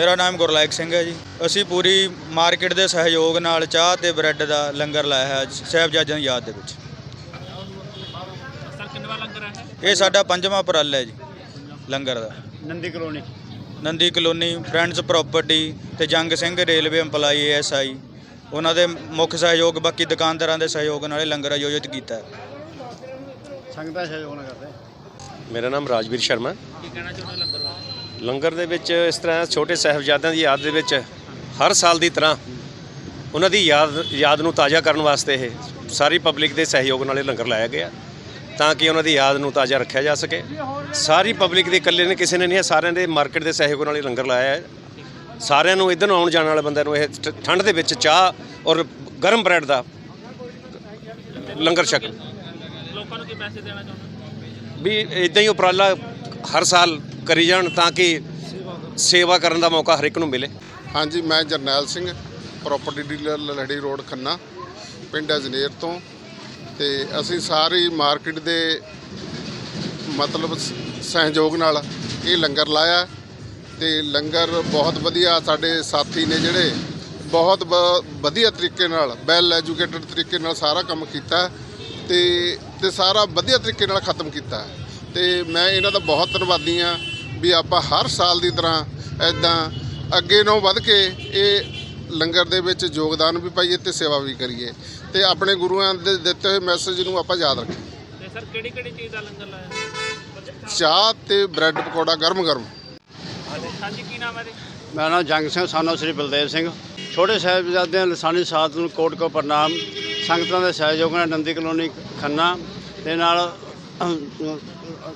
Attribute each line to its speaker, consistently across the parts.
Speaker 1: ਮੇਰਾ ਨਾਮ ਗੁਰਲਾਇਕ ਸਿੰਘ ਹੈ ਜੀ। ਅਸੀਂ ਪੂਰੀ ਮਾਰਕੀਟ ਦੇ ਸਹਿਯੋਗ ਨਾਲ ਚਾਹ ਤੇ ਬ੍ਰੈਡ ਦਾ ਲੰਗਰ ਲਾਇਆ ਹੈ ਅੱਜ ਸਾਹਿਬਜ਼ਾਦਿਆਂ ਦੀ ਯਾਦ ਦੇ ਵਿੱਚ।
Speaker 2: ਸਰ ਕਿੰਨਵਾ ਲੰਗਰ ਹੈ
Speaker 1: ਇਹ ਸਾਡਾ ਪੰਜਵਾਂ ਉਪਰਾਲਾ ਹੈ ਜੀ ਲੰਗਰ ਦਾ।
Speaker 3: Nandi colony.
Speaker 1: Nandi colony friends property ਤੇ Jang Singh railway employee SI ਉਹਨਾਂ ਦੇ ਮੁੱਖ ਸਹਿਯੋਗ ਬਾਕੀ ਦੁਕਾਨਦਾਰਾਂ ਦੇ ਸਹਿਯੋਗ ਨਾਲ ਇਹ ਲੰਗਰ ਆਯੋਜਿਤ ਕੀਤਾ ਹੈ।
Speaker 3: ਸੰਗਤਾਂ ਸਹਿਯੋਗ ਨਾਲ ਕਰਦੇ।
Speaker 4: ਮੇਰਾ ਨਾਮ ਰਾਜਵੀਰ ਸ਼ਰਮਾ।
Speaker 2: ਕੀ ਕਹਿਣਾ ਚਾਹੁੰਦੇ ਲੰਗਰ ਬਾਰੇ?
Speaker 4: ਲੰਗਰ ਦੇ ਵਿੱਚ ਇਸ ਤਰ੍ਹਾਂ ਛੋਟੇ ਸਾਹਿਬਜ਼ਾਦਿਆਂ ਦੀ ਯਾਦ ਦੇ ਵਿੱਚ ਹਰ ਸਾਲ ਦੀ ਤਰ੍ਹਾਂ ਉਹਨਾਂ ਦੀ ਯਾਦ ਯਾਦ ਨੂੰ ਤਾਜ਼ਾ ਕਰਨ ਵਾਸਤੇ ਇਹ ਸਾਰੀ ਪਬਲਿਕ ਦੇ ਸਹਿਯੋਗ ਨਾਲ ਇਹ ਲੰਗਰ ਲਾਇਆ ਗਿਆ ਤਾਂ ਕਿ ਉਹਨਾਂ ਦੀ ਯਾਦ ਨੂੰ ਤਾਜ਼ਾ ਰੱਖਿਆ ਜਾ ਸਕੇ। ਸਾਰੀ ਪਬਲਿਕ ਦੇ ਇਕੱਲੇ ਨੇ ਕਿਸੇ ਨੇ ਨਹੀਂ ਸਾਰਿਆਂ ਦੇ ਮਾਰਕੀਟ ਦੇ ਸਹਿਯੋਗ ਨਾਲ ਇਹ ਲੰਗਰ ਲਾਇਆ ਹੈ। ਸਾਰਿਆਂ ਨੂੰ ਇੱਧਰ ਨੂੰ ਆਉਣ ਜਾਣ ਵਾਲੇ ਬੰਦਿਆਂ ਨੂੰ ਇਹ ਠੰਡ ਦੇ ਵਿੱਚ ਚਾਹ ਔਰ ਗਰਮ ਬ੍ਰੈਡ ਦਾ ਲੰਗਰ ਛਕ
Speaker 2: ਲੋਕਾਂ ਨੂੰ ਕੀ ਮੈਸੇਜ ਦੇਣਾ ਚਾਹੁੰਦੇ
Speaker 4: ਵੀ ਇਦਾਂ ਹੀ ਉਪਰਾਲਾ ਹਰ ਸਾਲ ਕਰੀ ਜਾਣ ਤਾਂ ਕਿ ਸੇਵਾ ਕਰਨ ਦਾ ਮੌਕਾ ਹਰ ਇੱਕ ਨੂੰ ਮਿਲੇ।
Speaker 5: ਹਾਂਜੀ, ਮੈਂ Jarnail Singh property dealer Lalri road Khanna, ਪਿੰਡ ਅਜਨੇਰ ਤੋਂ। ਤੇ ਅਸੀਂ ਸਾਰੀ ਮਾਰਕੀਟ ਦੇ ਮਤਲਬ ਸ- ਸਹਿਯੋਗ ਨਾਲ ਇਹ ਲੰਗਰ ਲਾਇਆ। ਤੇ ਲੰਗਰ ਬਹੁਤ ਵਧੀਆ ਸਾਡੇ ਸਾਥੀ ਨੇ ਜਿਹੜੇ ਬਹੁਤ ਬ- ਵਧੀਆ ਤਰੀਕੇ ਨਾਲ ਵੈਲ ਐਜੂਕੇਟਡ ਤਰੀਕੇ ਨਾਲ ਸਾਰਾ ਕੰਮ ਕੀਤਾ। ਤੇ ਤੇ ਸਾਰਾ ਵਧੀਆ ਤਰੀਕੇ ਨਾਲ ਖਤਮ ਕੀਤਾ। ਤੇ ਮੈਂ ਇਹਨਾਂ ਦਾ ਬਹੁਤ ਧੰਨਵਾਦੀ ਆ ਵੀ ਆਪਾਂ ਹਰ ਸਾਲ ਦੀ ਤਰ੍ਹਾਂ ਐਦਾਂ ਅੱਗੇ ਨੂੰ ਵੱਧ ਕੇ ਇਹ ਲੰਗਰ ਦੇ ਵਿੱਚ ਯੋਗਦਾਨ ਵੀ ਪਾਈਏ ਤੇ ਸੇਵਾ ਵੀ ਕਰੀਏ ਤੇ ਆਪਣੇ ਗੁਰੂਆਂ ਦੇ ਦਿੱਤੇ ਹੋਏ ਮੈਸੇਜ ਨੂੰ ਆਪਾਂ ਯਾਦ ਰੱਖੀਏ।
Speaker 2: ਤੇ ਸਰ ਕਿਹੜੀ ਕਿਹੜੀ ਚੀਜ਼ ਦਾ ਲੰਗਰ ਲਾਇਆ?
Speaker 5: ਚਾਹ ਤੇ ਬ੍ਰੈਡ ਪਕੌੜਾ ਗਰਮ ਗਰਮ।
Speaker 2: ਹਾਂਜੀ ਕੀ ਨਾਮ ਹੈ ਜੀ?
Speaker 3: ਮੇਰਾ ਨਾਮ ਜੰਗ ਸਿੰਘ ਸਾਨੋ ਸ੍ਰੀ ਬਲਦੇਵ ਸਿੰਘ। ਛੋਟੇ ਸਾਹਿਬਜ਼ਾਦਿਆਂ ਲਸਾਨੀ ਸਾਧ ਨੂੰ ਕੋਟ ਕੋ ਪ੍ਰਣਾਮ। ਸੰਗਤਾਂ ਦੇ ਸਹਿਯੋਗ ਨਾਲ ਨੰਦੀ ਕਲੋਨੀ ਖੰਨਾ ਦੇ ਨਾਲ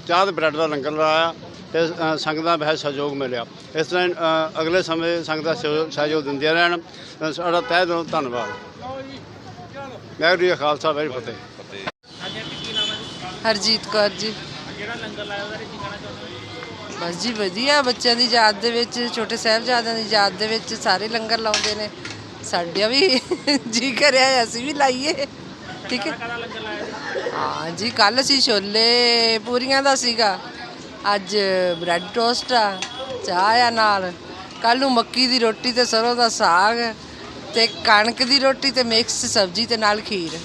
Speaker 3: ਚਾਹ ਤੇ ਬ੍ਰੈਡ ਦਾ ਲੰਗਰ ਲਾਇਆ। ਤੇ ਅਹ, ਦਾ ਬਹੁਤ ਸਹਿਯੋਗ ਮਿਲਿਆ। ਇਸ ਤਰ੍ਹਾਂ ਅਗਲੇ ਸਮੇਂ ਸੰਗਤਾਂ ਸਹਿਯੋਗ- ਸਹਿਯੋਗ ਦਿੰਦੀਆਂ ਰਹਿਣ। ਸਾਡਾ ਤਹਿ ਦਿਲੋਂ ਧੰਨਵਾਦ। ਵਾਹਿਗੁਰੂ ਜੀ ਖਾਲਸਾ ਵਾਹਿਗੁਰੂ ਫਤਿਹ।
Speaker 6: ਹਰਜੀਤ ਕੌਰ ਜੀ।
Speaker 2: ਜਿਹੜਾ ਲੰਗਰ ਲਾਇਆ ਉਹਦੇ ਕੀ ਕਹਿਣਾ ਚਾਹੁੰਦੇ
Speaker 6: ਬਸ ਜੀ ਵਧੀਆ। ਬੱਚਿਆਂ ਦੀ ਯਾਦ ਦੇ ਵਿੱਚ ਛੋਟੇ ਸਾਹਿਬਜ਼ਾਦਿਆਂ ਦੀ ਯਾਦ ਦੇ ਵਿੱਚ ਸਾਰੇ ਲੰਗਰ ਲਾਉਂਦੇ ਨੇ। ਸਾਡਾ ਵੀ ਜੀ ਕਰਿਆ ਅਸੀਂ ਵੀ ਲਾਈਏ। ਠੀਕ ਹੈ? ਹਾਂ ਜੀ ਕੱਲ ਅਸੀਂ ਛੋਲੇ ਪੂਰੀਆਂ ਦਾ ਸੀਗਾ। ਅੱਜ ਬ੍ਰੈਡ ਟੋਸਟ ਆ, ਚਾਹ ਆ ਨਾਲ। ਕੱਲ ਨੂੰ ਮੱਕੀ ਦੀ ਰੋਟੀ ਤੇ ਸਰੋਂ ਦਾ ਸਾਗ ਤੇ ਕਣਕ ਦੀ ਰੋਟੀ ਤੇ ਮਿਕਸ ਸਬਜ਼ੀ ਤੇ ਨਾਲ ਖੀਰ।